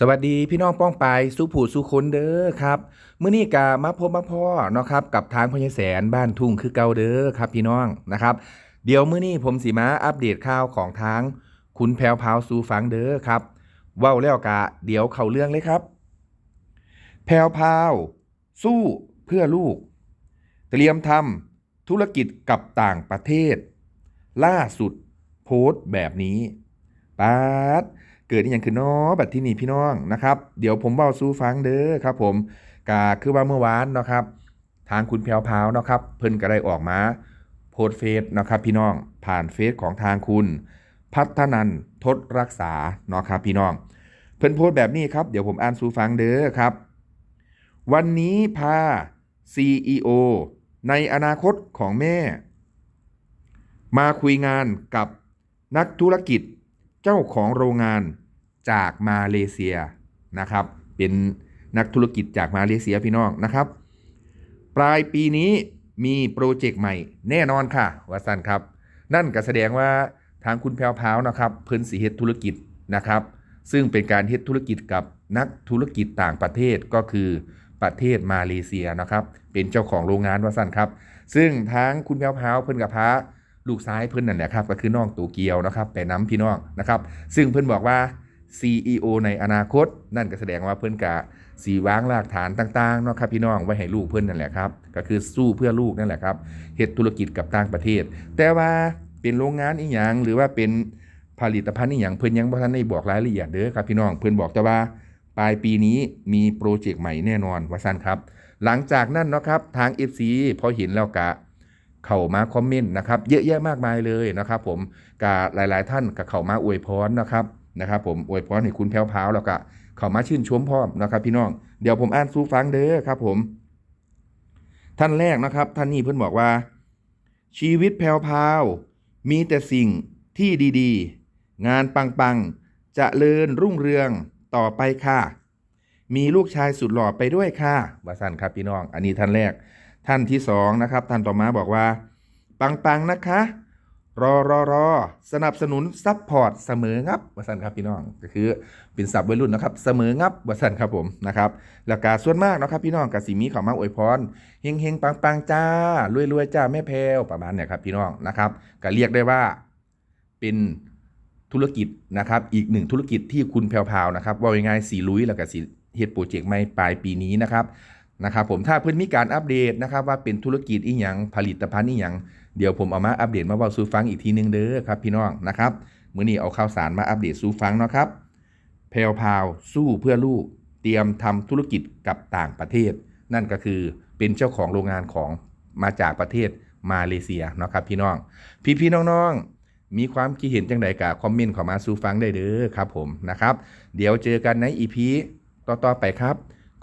สวัสดีพี่น้องป้องไปายสุผูสุคนเด้อครับเมื้อนี้กามาพบมาพ่อเนาะครับกับทางพญแสนบ้านทุ่งคือเก่าเด้อครับพี่น้องนะครับ เดี๋ยวเมื้อนี้ผมสิมาอัปเดตข่าวของทางคุณแพรวพาวสู่ฟังเด้อครับเว้าแล้วกะเดี๋ยวเข้าเรื่องเลยครับ แพรวพาว สู้เพื่อลูก เตรียมทำธุรกิจกับต่างประเทศ ล่าสุดโพสต์แบบนี้ป๊าด เกิดอหย่างคือน้อบัดที่นี่พี่น้องนะครับเดี๋ยวผมเบาสู้ฟังเด้อครับ ผมกาคือว่าเมื่อวานเนาะครับ ทางคุณแพรวพาวเนาะครับ เพิ่นก็ได้ออกมาโพสเฟซนะครับ พี่น้องผ่านเฟซของทางคุณ พัฒนันทศรักษาเนาะครับพี่น้อง เพิ่นโพสแบบนี้ครับ เดี๋ยวผมอ่านสู่ฟังเด้อครับ วันนี้พา CEO ในอนาคตของแม่ มาคุยงานกับนักธุรกิจ เจ้าของโรงงานจากมาเลเซียนะครับ เป็นนักธุรกิจจากมาเลเซียพี่น้องนะครับ ปลายปีนี้มีโปรเจกต์ใหม่แน่นอนค่ะว่าสันครับ นั่นก็แสดงว่าทางคุณแพรวพาวนะครับ เพิ่นสิเฮ็ดธุรกิจนะครับ ซึ่งเป็นการเฮ็ดธุรกิจกับนักธุรกิจต่างประเทศก็คือประเทศมาเลเซียนะครับ เป็นเจ้าของโรงงานว่าสั้นครับ ซึ่งทางคุณแพรวพาวเพิ่นกับพา ลูกซ้ายเพิ่อนนั่นแหละครับ ก็คือน้องตูเกียวนะครับไปน้ำพี่น้องนะครับ ซึ่งเพิ่อนบอกว่า CEO ในอนาคต นั่นก็แสดงว่าเพิ่อนกะสีวางรากฐานต่างๆเนาะครับพี่น้องไว้ให้ลูกเพิ่อนนั่นแหละครับ ก็คือสู้เพื่อลูกนั่นแหละครับเฮ็ดธุรกิจกับต่างประเทศ แต่ว่าเป็นโรงงานอีหยังหรือว่าเป็นผลิตภัณฑ์อีหยังเพิ่อนยังบ่ทันได้บอกรายละเอียดเด้อครับพี่น้องเพิ่อนบอกแต่ว่าปลายปีนี้มีโปรเจกต์ใหม่แน่นอนว่าซั่นครับ หลังจากนั้นเนาะครับทาง FC พอเห็นแล้วกะ เข้ามาคอมเมนต์นะครับเยอะแยะมากมายเลยนะครับ ผมกับหลาย ๆ ท่านก็เข้ามาอวยพรนะครับนะครับ ผมอวยพรให้คุณแพรวพราวแล้วก็เข้ามาชื่นชมพร้อมนะครับ พี่น้องเดี๋ยวผมอ่านสู่ฟังเด้อครับ ผม ท่านแรกนะครับ ท่านนี้เพิ่อนบอกว่า ชีวิตแพรวพาวมีแต่สิ่งที่ดีๆ งานปังๆจะเลินรุ่งเรืองต่อไปค่ะ มีลูกชายสุดหล่อไปด้วยค่ะวาสันครับพี่น้อง อันนี้ท่านแรก ท่านที่สองนะครับ ท่านต่อมาบอกว่า ปังๆนะคะ รอรอรอสนับสนุนซัพพอร์ตเสมองับวสันครับพี่น้องก็คือเป็นศัพท์วัยรุ่นนะครับเสมองับวสันครับผมนะครับแล้วก็ส่วนมากนะครับพี่น้องกับสีมีเขามาอวยพรเฮงเฮงปังปังๆจ้ารวยรวยๆจ้าแม่แพวประมาณเนี่ยครับพี่น้องนะครับก็เรียกได้ว่าเป็นธุรกิจนะครับอีกหนึ่งธุรกิจที่คุณแพรวพราวนะครับว่ายังไงสีลุยแล้วก็สีเฮ็ดโปรเจกต์ใหม่ปลายปีนี้นะครับ นะครับผมถ้าเพื่อนมีการอัปเดตนะครับว่าเป็นธุรกิจอีหยังผลิตภัณฑ์อีหยังเดี๋ยวผมเอามาอัปเดตมาเว้าสู่ฟังอีกทีนึงเด้อครับพี่น้องนะครับมื้อนี้เอาข่าวสารมาอัปเดตสู่ฟังเนาะครับแพรวพาวสู้เพื่อลูกเตรียมทำธุรกิจกับต่างประเทศ นั่นก็คือเป็นเจ้าของโรงงานของมาจากประเทศมาเลเซียเนาะครับพี่น้อง พี่ๆน้องๆ มีความคิดเห็นจังใดกับคอมเมนต์ข้ามาสู่ฟังได้เด้อครับผมนะครับ เดี๋ยวเจอกันในอีพีต่อๆไปครับ